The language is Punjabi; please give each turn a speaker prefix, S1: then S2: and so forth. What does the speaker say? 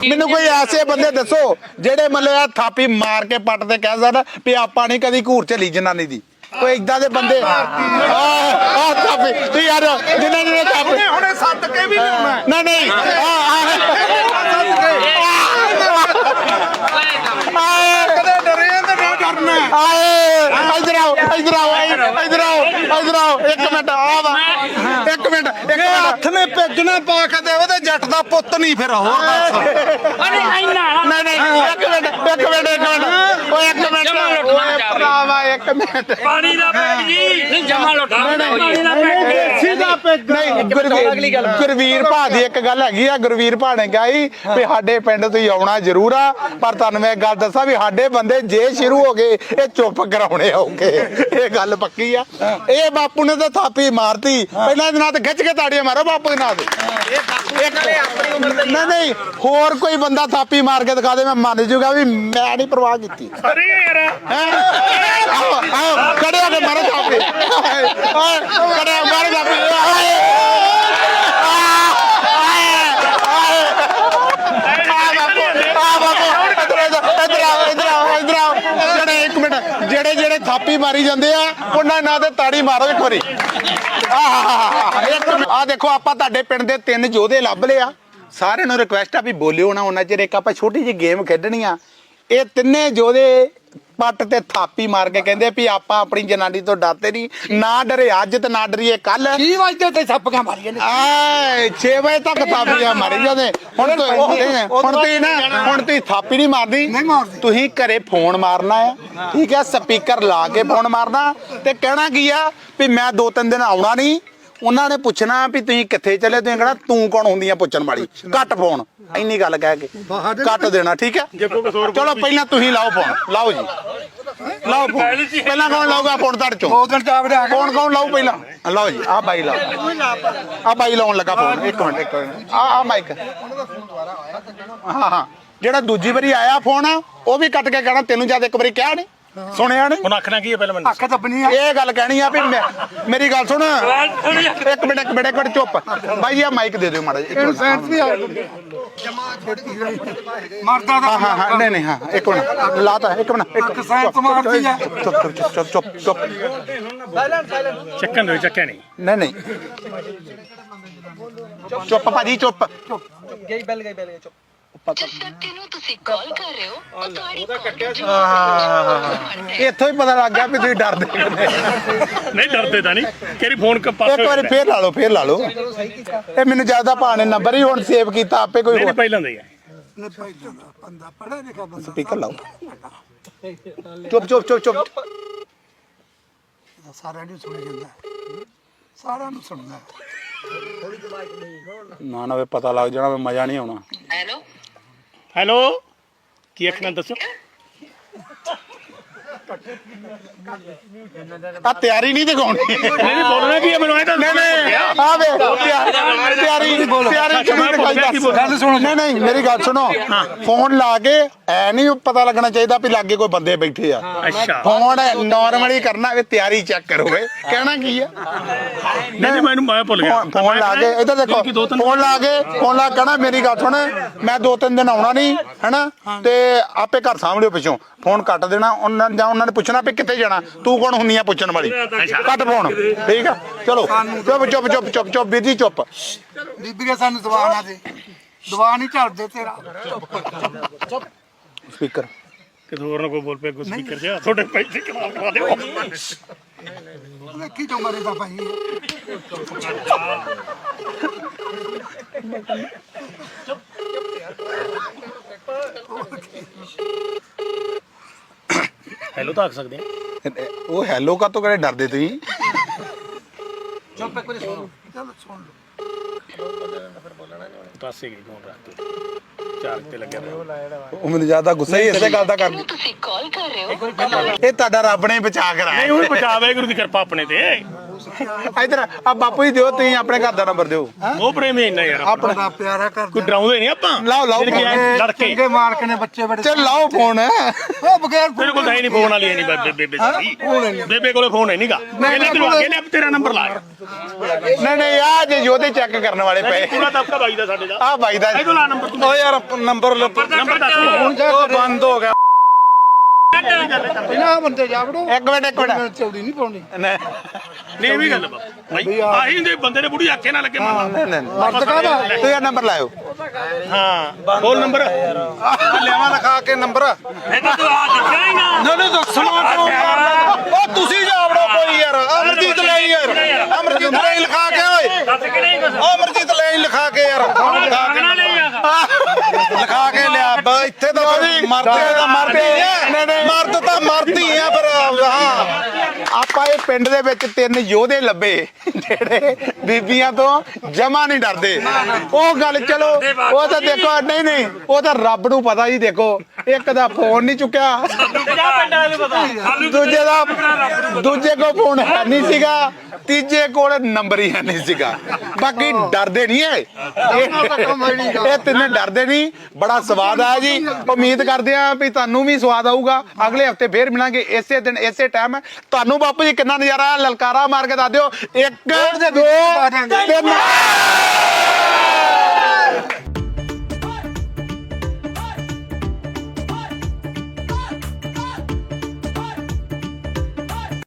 S1: ਮੈਨੂੰ ਕੋਈ ਐਸੇ ਬੰਦੇ ਦੱਸੋ ਜਿਹੜੇ ਮਤਲਬ ਆ ਥਾਪੀ ਮਾਰ ਕੇ ਪੱਟ ਤੇ ਕਹਿ ਸਕਦਾ ਵੀ ਆਪਾਂ ਨਹੀਂ ਕਦੀ ਘੂਰ ਚਲੀ ਜਨਾਨੀ ਦੀ। ਕੋਈ ਇਦਾਂ ਦੇ ਬੰਦੇ? ਆ ਆ ਥਾਪੀ। ਤੇ ਯਾਰ ਜਿਨ੍ਹਾਂ ਨੇ ਥਾਪੀ
S2: ਹੁਣੇ ਸੱਦ ਕੇ ਵੀ ਲਿਆਉਣਾ
S1: ਨਹੀਂ ਨਹੀਂ। ਆ
S2: ਕਦੇ ਡਰੇ ਆ ਤੇ ਨਾ ਡਰਨਾ
S1: ਆਏ ਇਧਰ ਆਓ ਇਧਰ ਆਓ ਇਧਰ ਆਓ। ਇਧਰ ਆਓ ਇੱਕ ਮਿੰਟ ਆ ਵਾ। ਇੱਕ ਮਿੰਟ ਇੱਕ
S2: ਹੱਥ ਨੇ ਭੇਜਣਾ ਪਾ ਕੇ ਦੇ ਉਹਦੇ ਜੱਟ ਦਾ ਪੁੱਤ ਨਹੀਂ ਫਿਰ ਹੋਰ ਦੱਸ।
S1: ਨਹੀਂ ਨਹੀਂ ਇੱਕ ਮਿੰਟ ਇੱਕ ਮਿੰਟ ਇੱਕ ਮਿੰਟ। ਓਏ ਇੱਕ ਮਿੰਟ। ਓਏ ਭਰਾਵਾ ਇੱਕ ਮਿੰਟ।
S3: ਪਾਣੀ ਦਾ ਪੈਕ ਜੀ। ਨਹੀਂ ਜਮਾ ਲੋਟਾ ਪਾਣੀ ਦਾ ਪੈਕ
S2: ਸਿੱਧਾ ਭੇਜ
S1: ਨਹੀਂ ਗੁਰਵੀਰ ਗੁਰਵੀਰ ਭਾ ਦੀ ਇੱਕ ਗੱਲ। ਹੈਗੀ ਆ ਗੁਰਵੀਰ ਭਾ ਨੇ ਕਿਹਾ ਸੀ ਵੀ ਸਾਡੇ ਪਿੰਡ ਤੁਸੀਂ ਆਉਣਾ ਜ਼ਰੂਰ ਆ ਪਰ ਤੁਹਾਨੂੰ ਮੈਂ ਇੱਕ ਗੱਲ ਦੱਸਾਂ ਵੀ ਸਾਡੇ ਬੰਦੇ ਜੇ ਸ਼ੁਰੂ ਹੋ ਗਏ ਇਹ ਚੁੱਪ ਕਰਾਉਣੇ ਆਉਗੇ ਇਹ ਗੱਲ ਪੱਕੀ ਆ। ਇਹ ਬਾਪੂ ਨੇ ਤਾਂ ਥਾਪੀ ਮਾਰਤੀ। ਪਹਿਲਾਂ ਇਹਦੇ ਨਾਲ ਤੇ ਖਿੱਚ ਕੇ ਤਾੜੀਆਂ ਮਾਰੋ ਬਾਪੂ ਦੇ ਨਾਲ ਇੱਕ ਨਹੀਂ ਨਹੀਂ ਹੋਰ ਕੋਈ ਬੰਦਾ ਥਾਪੀ ਮਾਰ ਕੇ ਦਿਖਾ ਦੇ ਮੈਂ ਮੰਨ ਜੂਗਾ ਵੀ ਮੈਂ ਨਹੀਂ ਪਰਵਾਹ ਕੀਤੀ।
S3: ਅਰੇ ਯਾਰ।
S1: ਹੈਂ? ਆਓ ਆਓ ਖੜੇ ਹੋ ਕੇ ਮਾਰੋ ਥਾਪੀ। ਹੋ ਮਾਰੋ ਥਾਪੀ। ਆਏ ਜਿਹੜੇ ਇੱਕ ਮਿੰਟ ਜਿਹੜੇ ਜਿਹੜੇ ਮਾਰੀ ਜਾਂਦੇ ਆ, ਉਹਨਾਂ ਨਾਲ ਤੇ ਤਾੜੀ ਮਾਰੋ ਇੱਕ ਵਾਰੀ। ਆ ਦੇਖੋ, ਆਪਾਂ ਤੁਹਾਡੇ ਪਿੰਡ ਦੇ ਤਿੰਨ ਯੋਧੇ ਲੱਭ ਲਿਆ ਸਾਰਿਆਂ ਨੂੰ ਰਿਕੁਐਸਟ ਆ ਵੀ ਬੋਲਿਓ ਨਾ, ਉਹਨਾਂ ਚਿਰ ਇੱਕ ਆਪਾਂ ਛੋਟੀ ਜਿਹੀ ਗੇਮ ਖੇਡਣੀ ਆ। ਇਹ ਤਿੰਨੇ ਯੋਧੇ ਪੱਟ ਤੇ ਥਾਪੀ ਮਾਰ ਕੇ ਕਹਿੰਦੇ ਵੀ ਆਪਾਂ ਆਪਣੀ ਜਨਾਨੀ ਤੋਂ ਡਰਦੇ ਨਹੀਂ ਨਾ ਡਰੇ ਅੱਜ ਤੇ ਨਾ ਡਰੀਏ ਕੱਲ
S2: ਕੀ ਵਜਦੇ ਤੇ ਥੱਪੀਆਂ ਮਾਰੀਆਂ ਨੇ?
S1: ਆਏ 6 ਵਜੇ ਤੱਕ ਥਾਪੀਆਂ ਮਾਰੀ ਜਾਂਦੇ ਹੁਣ ਤੁਸੀਂ ਹੁਣ ਤੁਸੀਂ ਨਾ ਹੁਣ ਤੁਸੀਂ ਥਾਪੀ ਨਹੀਂ ਮਾਰਦੀ।
S2: ਨਹੀਂ ਮਾਰਦੀ।
S1: ਤੁਸੀਂ ਘਰੇ ਫੋਨ ਮਾਰਨਾ ਆ। ਠੀਕ ਹੈ ਸਪੀਕਰ ਲਾ ਕੇ ਫੋਨ ਮਾਰਨਾ। ਤੇ ਕਹਿਣਾ ਕੀ ਆ ਵੀ ਮੈਂ ਦੋ ਤਿੰਨ ਦਿਨ ਆਉਣਾ ਨਹੀਂ। ਉਹਨਾਂ ਨੇ ਪੁੱਛਣਾ ਵੀ ਤੁਸੀਂ ਕਿੱਥੇ ਚੱਲੇ? ਤੁਸੀਂ ਕਹਿਣਾ ਤੂੰ ਕੌਣ ਹੁੰਦੀ ਆ ਪੁੱਛਣ ਵਾਲੀ? ਕੱਟ ਫੋਨ ਇੰਨੀ ਗੱਲ ਕਹਿ ਕੇ। ਕੱਟ ਦੇਣਾ ਠੀਕ ਹੈ? ਚਲੋ ਪਹਿਲਾਂ ਤੁਸੀਂ ਲਾਓ ਫੋਨ ਲਾਓ ਜੀ। ਲਾਓ ਫੋਨ ਪਹਿਲਾਂ ਕੌਣ ਲਾਊਗਾ ਫੋਨ ਤੁਹਾਡੇ ਚੋਂ?
S2: ਦੋ ਦਿਨ ਚਾਵੜੇ ਆ
S1: ਕੌਣ ਕੌਣ ਲਾਉ ਪਹਿਲਾਂ? ਲਓ ਜੀ ਆ ਬਾਈ ਲਾਓ। ਆ ਬਾਈ ਲਾਉਣ ਲੱਗਾ ਫੋਨ ਇੱਕ ਮਿੰਟ ਇੱਕ ਮਿੰਟ। ਆ ਆ ਮਾਈਕ ਹਾਂ ਹਾਂ। ਜਿਹੜਾ ਦੂਜੀ ਵਾਰੀ ਆਇਆ ਫੋਨ ਉਹ ਵੀ ਕੱਟ ਕੇ ਕਹਿਣਾ ਤੈਨੂੰ ਜਦ ਇੱਕ ਵਾਰੀ ਕਿਹਾ ਨਹੀਂ ਸੁਣਿਆ ਨਹੀਂ?
S3: ਹੁਣ ਆਖਣਾ ਕੀ ਹੈ ਪਹਿਲਾਂ ਮੈਨੂੰ?
S2: ਅੱਖ ਦੱਬਣੀ ਆ।
S1: ਇਹ ਗੱਲ ਕਹਿਣੀ ਆ ਵੀ ਮੈਂ- ਮੇਰੀ ਗੱਲ ਸੁਣ। ਇੱਕ ਮਿੰਟ ਇੱਕ ਮਿੰਟ ਇੱਕ ਮਿੰਟ ਚੁੱਪ। ਬਾਈ ਆ ਮਾਈਕ ਦੇ ਦਿਓ ਮਾੜਾ ਜਿਹਾ, ਇੱਕ
S2: ਇਹਨੂੰ
S1: ਮਿੰਟ।
S2: ਸੈਂਸ ਵੀ ਆ ਮਰਦਾ
S1: ਹਾਂ
S2: ਦਾ
S1: ਹਾਂ ਹਾਂ ਨਹੀਂ ਨਹੀਂ ਹਾਂ ਇੱਕ ਮਿੰਟ। ਲਾਤਾ ਇੱਕ ਮਿੰਟ ਇੱਕ
S2: ਅੱਖ ਸੈਂਸ ਮਾਰਦੀ ਆ।
S1: ਚੁੱਪ ਚੁੱਪ ਚੁੱਪ ਚੁੱਪ ਚੁੱਪ ਚੁੱਪ।
S3: ਚੱਕਣ ਦੇ ਚੱਕਿਆ ਨਹੀਂ।
S1: ਨਹੀਂ ਨਹੀਂ। ਚੁੱਪ ਭਾਜੀ ਚੁੱਪ।
S4: ਜਿਸ ਵਿਅਕਤੀ ਨੂੰ ਤੁਸੀਂ ਕਾਲ ਕਰ ਰਹੇ ਹੋ ਉਹ ਤੁਹਾਡੀ
S1: ਇੱਥੋਂ ਹੀ ਪਤਾ ਲੱਗ ਗਿਆ ਵੀ ਤੁਸੀਂ ਡਰਦੇ ਕਿੰਨੇ
S3: ਨਹੀਂ ਡਰਦੇ ਤਾਂ ਨਹੀਂ। ਕਿਹੜੀ ਫੋਨ ਕ
S1: ਇੱਕ
S3: ਪਾਸੇ
S1: ਵਾਰੀ ਫੇਰ ਲਾ ਲਓ ਫੇਰ ਲਾ ਲਓ। ਇਹ ਮੈਨੂੰ ਜ਼ਿਆਦਾ ਭਾਣੇ ਨੰਬਰ ਹੀ ਹੁਣ ਸੇਵ ਕੀਤਾ ਆਪੇ ਕੋਈ
S3: ਨਹੀਂ
S1: ਹੋਰ।
S3: ਪਹਿਲਾਂ ਦੇ
S1: ਸਪੀਕਰ ਲਾਓ। ਚੁੱਪ ਚੁੱਪ ਚੁੱਪ ਚੁੱਪ।
S2: ਸਾਰਿਆਂ ਨੂੰ ਸੁਣਿਆ ਜਾਂਦਾ। ਸਾਰਿਆਂ ਨੂੰ ਸੁਣਦਾ।
S1: ਨਾ ਨਾ ਵੇ ਪਤਾ ਲੱਗ ਜਾਣਾ ਵੇ ਮਜ਼ਾ ਨਹੀਂ ਆਉਣਾ।
S4: ਹੈਲੋ?
S3: ਹੈਲੋ? ਕੀ ਆਖਣਾ ਦੱਸੋ?
S1: ਆ ਤਿਆਰੀ ਨਹੀਂ ਦਿਖਾਉਣੀ।
S3: ਨਹੀਂ ਬੋਲਣਾ ਕੀ ਹੈ ਮੈਨੂੰ ਇਹ ਤਾਂ
S1: ਨਹੀਂ ਨਹੀਂ ਆ ਵੇ ਤਿਆਰੀ ਤਿਆਰੀ ਤਿਆਰੀ ਕਿਵੇਂ ਦਿਖਾਈ ਦੱਸ?
S2: ਗੱਲ ਸੁਣੋ।
S1: ਨਹੀਂ ਨਹੀਂ ਮੇਰੀ ਗੱਲ ਸੁਣੋ। ਫੋਨ ਲਾ ਕੇ ਐ ਨਹੀਂ ਪਤਾ ਲੱਗਣਾ ਚਾਹੀਦਾ ਵੀ ਲਾਗੇ ਕੋਈ ਬੰਦੇ ਬੈਠੇ ਆ।
S3: ਅੱਛਾ।
S1: ਫੋਨ ਨਾਰਮਲੀ ਕਰਨਾ ਵੇ ਤਿਆਰੀ ਚੈੱਕ ਕਰੋ ਵੇ ਕਹਿਣਾ ਕੀ ਆ?
S3: ਨਹੀਂ ਨਹੀਂ ਮੈਨੂੰ ਮੈਂ ਭੁੱਲ ਗਿਆ।
S1: ਫੋਨ- ਲਾ ਕੇ ਇੱਧਰ ਦੇਖੋ ਫੋਨ ਲਾ ਕੇ ਫੋਨ ਲਾ ਕਹਿਣਾ ਮੇਰੀ ਗੱਲ ਸੁਣ। ਮੈਂ ਦੋ ਤਿੰਨ ਦਿਨ ਆਉਣਾ ਨਹੀਂ ਹੈਨਾ? ਤੇ ਆਪੇ ਘਰ ਲਿਓ ਪਿੱਛੋਂ। ਫੋਨ ਕੱਟ ਦੇਣਾ ਉਹਨਾਂ ਜਾਂ ਉਹਨਾਂ ਨੇ ਪੁੱਛਣਾ ਵੀ ਕਿੱਥੇ ਜਾਣਾ? ਤੂੰ ਕੌਣ ਹੁੰਨੀ ਆ ਪੁੱਛਣ ਵਾਲੀ? Cut phone. ਠੀਕ ਆ? ਚਲੋ ਚੁੱਪ ਚੁੱਪ ਚੁੱਪ ਚੁੱਪ ਚੁੱਪ ਬੀਜੀ ਚੁੱਪ।
S2: ਬੀਬੀਆਂ ਸਾਨੂੰ ਦਵਾ ਨਾ ਦੇ ਦਵਾ ਨਹੀਂ ਝੜਦੇ ਤੇਰਾ।
S1: ਸਪੀਕਰ।
S3: ਕਿਤੇ ਹੋਰ ਨਾ ਕੋਈ ਬੋਲ ਪਿਆ ਕੋਈ ਸਪੀਕਰ ਜਿਹਾ। ਤੁਹਾਡੇ ਪੈਸੇ ਕਮਾ ਕਰਾ ਦਿਓ।
S2: ਵੇਖੀ ਜੋ ਮਰੇ ਦਾ ਭਾਈ।
S3: ਹੈਲੋ ਤਾਂ ਆਖ ਸਕਦੇ ਆ।
S1: ਉਹ ਹੈਲੋ ਕਾ ਤੋਂ ਕਰੇ? ਡਰਦੇ ਤੁਸੀਂ?
S2: ਚੁੱਪ ਇੱਕ ਵਾਰੀ ਸੁਣੋ। ਚਲੋ ਸੁਣ ਲਓ।
S3: ਪਾਸੇ ਗਈ ਫੋਨ ਰੱਖ ਕੇ ਚਾਰਜ ਤੇ ਲੱਗਿਆ ਪਿਆ।
S1: ਉਹ ਮੈਨੂੰ ਜ਼ਿਆਦਾ ਗੁੱਸਾ ਹੀ ਇਸੇ ਗੱਲ ਦਾ ਕਰ
S4: ਤੁਸੀਂ ਕਾਲ ਕਰ ਰਹੇ ਹੋ?
S1: ਇਹ ਤੁਹਾਡਾ ਰੱਬ ਨੇ ਬਚਾ ਕੇ
S3: ਨਹੀਂ
S1: ਰਾਇਆ
S3: ਹੁਣ ਬਚਾਵੇ ਗੁਰੂ ਦੀ ਕਿਰਪਾ ਆਪਣੇ ਤੇ।
S1: ਇਧਰ ਆ ਬਾਪੂ ਜੀ ਦਿਓ ਤੁਸੀਂ ਆਪਣੇ ਘਰ ਦਾ ਨੰਬਰ ਦਿਓ।
S3: ਉਹ ਪ੍ਰੇਮ ਹੀ ਇੰਨਾ ਯਾਰ ਆਪਣਾ।
S2: ਬੜਾ ਪਿਆਰਾ ਕਰਦਾ
S3: ਕੋਈ ਡਰਾਉਂਦੇ ਨਹੀਂ ਆਪਾਂ?
S1: ਲਾਓ, ਲਾਓ
S3: ਜਿਹੜੇ ਕਿ ਐਂ
S2: ਇਹ
S3: ਲੜ ਕੇ
S2: ਚੰਗੇ ਨੇ ਬੱਚੇ ਬੜੇ
S1: ਚੱਲ ਲਾਓ ਫੋਨ
S2: ਉਹ ਬਗੈਰ
S3: ਤੇਰੇ ਕੋਲ ਤਾਂ ਹੀ ਨਹੀਂ ਫੋਨ ਵਾਲੀ ਹੈ ਨਹੀਂ ਬੇਬੇ ਬੇਬੇ ਦੀ ਬੇਬੇ ਕੋਲੇ ਫੋਨ ਹੈ ਨਹੀਂਗਾ ਇਹਨੇ ਤੈਨੂੰ ਅੱਗੇ ਨੇ ਤੇਰਾ ਨੰਬਰ ਲਾਇਆ
S1: ਨਹੀਂ ਨਹੀਂ ਆ ਜੇ ਯੋਧੇ ਚੈੱਕ ਕਰਨ ਵਾਲੇ ਪਏ।
S3: ਪੂਰਾ ਦਬਕਾ ਬਾਈ ਦਾ ਸਾਡੇ ਦਾ।
S1: ਆ ਬਾਈ ਦਾ।
S3: ਇਹਦੋਂ ਲਾ ਨੰਬਰ ਤੂੰ।
S1: ਓ ਯਾਰ ਨੰਬਰ
S3: ਨੰਬਰ ਦੱਸ।
S2: ਉਹ
S1: ਬੰਦ ਹੋ ਗਿਆ।
S2: ਇਹਨਾਂ ਬੰਦੇ ਜਾਵੜੋ।
S1: ਇੱਕ ਮਿੰਟ ਇੱਕ ਮਿੰਟ।
S2: ਚੌੜੀ ਨਹੀਂ ਪਾਉਣੀ।
S1: ਨਹੀਂ
S3: ਨਹੀਂ ਇਹ ਵੀ ਗੱਲ ਬਾਬਾ। ਭਾਈ ਆਹੀ ਹੁੰਦੇ ਬੰਦੇ ਨੇ ਬੁੜੀ ਆਖੇ ਨਾ ਲੱਗੇ ਮਾਰਨ
S1: ਨਹੀਂ, ਨਹੀਂ
S2: ਮਰਦ ਕਾਹਦਾ?
S1: ਤੁਸੀਂ ਇਹ ਨੰਬਰ ਲਾਇਓ।
S3: ਹਾਂ ਬੋਲ ਨੰਬਰ।
S1: ਲਿਆਵਾਂ ਲਿਖਾ ਕੇ ਨੰਬਰ।
S3: ਇਹ ਤਾਂ ਤੂੰ ਆ ਦੱਸਿਆ ਹੀ ਨਾ।
S1: ਨਾ ਨਾ ਦੱਸਣਾ ਉਹ ਤੁਸੀਂ ਜਾਵੜੋ ਕੋਈ ਯਾਰ। ਅਮਰਜੀਤ ਲੈ ਯਾਰ। ਅਮਰਜੀਤ ਲੈ ਲਿਖਾ ਕੇ ਓਏ।
S3: ਦੱਸ ਕਿ ਨਹੀਂ ਕੁਛ।
S1: ਅਮਰਜੀਤ ਲੈ ਲਿਖਾ ਕੇ ਯਾਰ।
S3: ਆ
S1: ਲਿਖਾ ਕੇ ਲਿਆ। ਬ- ਇੱਥੇ ਤਾਂ ਮਰਦੇ ਤਾਂ ਮਰਦੇ ਨਹੀਂ ਨਹੀਂ। ਮਰਦ ਤਾਂ ਮਰਦੀ ਆ ਫਿਰ ਹਾਂ ਆਪਾਂ ਇਹ ਪਿੰਡ ਦੇ ਵਿੱਚ ਤਿੰਨ ਯੋਧੇ ਲੱਭੇ ਜਿਹੜੇ ਬੀਬੀਆਂ ਤੋਂ ਜਮਾ ਨਹੀਂ ਡਰਦੇ। ਉਹ ਗੱਲ ਚਲੋ ਉਹ ਤਾਂ ਦੇਖੋ ਨਹੀਂ ਨਹੀਂ ਉਹ ਤਾਂ ਰੱਬ ਨੂੰ ਪਤਾ ਜੀ ਦੇਖੋ ਇੱਕ ਦਾ ਫੋਨ ਨਹੀਂ ਚੁੱਕਿਆ। ਦੂਜੇ ਦਾ ਦੂਜੇ ਕੋਲ ਫੋਨ ਹੈ ਨਹੀਂ ਸੀਗਾ। ਤੀਜੇ ਕੋਲ ਨੰਬਰ ਹੀ ਹੈ ਨਹੀਂ ਸੀਗਾ। ਬਾਕੀ ਡਰਦੇ ਨਹੀਂ ਇਹ ਇਹ- ਤਿੰਨੇ ਡਰਦੇ ਨਹੀਂ। ਬੜਾ ਸਵਾਦ ਆਇਆ ਜੀ। ਉਮੀਦ ਕਰਦੇ ਆ ਵੀ ਤੁਹਾਨੂੰ ਵੀ ਸਵਾਦ ਆਊਗਾ। ਅਗਲੇ ਹਫ਼ਤੇ ਫੇਰ ਮਿਲਾਂਗੇ। ਇਸੇ ਦਿਨ ਇਸੇ ਟਾਈਮ ਤੁਹਾਨੂੰ ਬਾਪੂ ਜੀ ਕਿੰਨਾ ਨਜ਼ਾਰਾ? ਲਲਕਾਰਾ ਮਾਰ ਕੇ ਦੱਸ ਦਿਓ। ਇੱਕ ਦੋ ਤਿੰਨ।